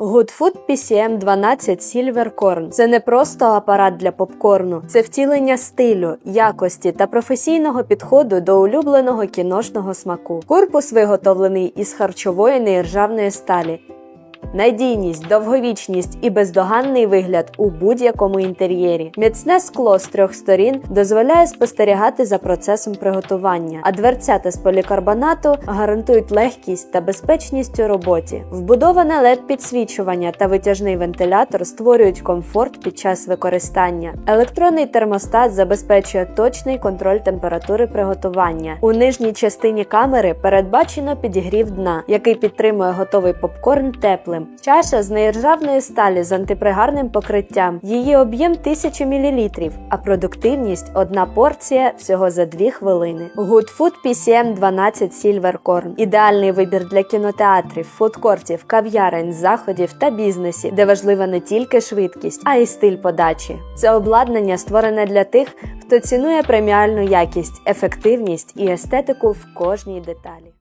Good Food PCM 12 Silver Corn – це не просто апарат для попкорну, це втілення стилю, якості та професійного підходу до улюбленого кіношного смаку. Корпус виготовлений із харчової неіржавної сталі. Надійність, довговічність і бездоганний вигляд у будь-якому інтер'єрі. Міцне скло з трьох сторін дозволяє спостерігати за процесом приготування, а дверцята з полікарбонату гарантують легкість та безпечність у роботі. Вбудоване led підсвічування та витяжний вентилятор створюють комфорт під час використання. Електронний термостат забезпечує точний контроль температури приготування. У нижній частині камери передбачено підігрів дна, який підтримує готовий попкорн теплим. Чаша з неіржавної сталі з антипригарним покриттям. Її об'єм 1000 мл, а продуктивність одна порція всього за 2 хвилини. Good Food PCM 12 Silver Corn – ідеальний вибір для кінотеатрів, фудкортів, кав'ярень, заходів та бізнесів, де важлива не тільки швидкість, а й стиль подачі. Це обладнання створене для тих, хто цінує преміальну якість, ефективність і естетику в кожній деталі.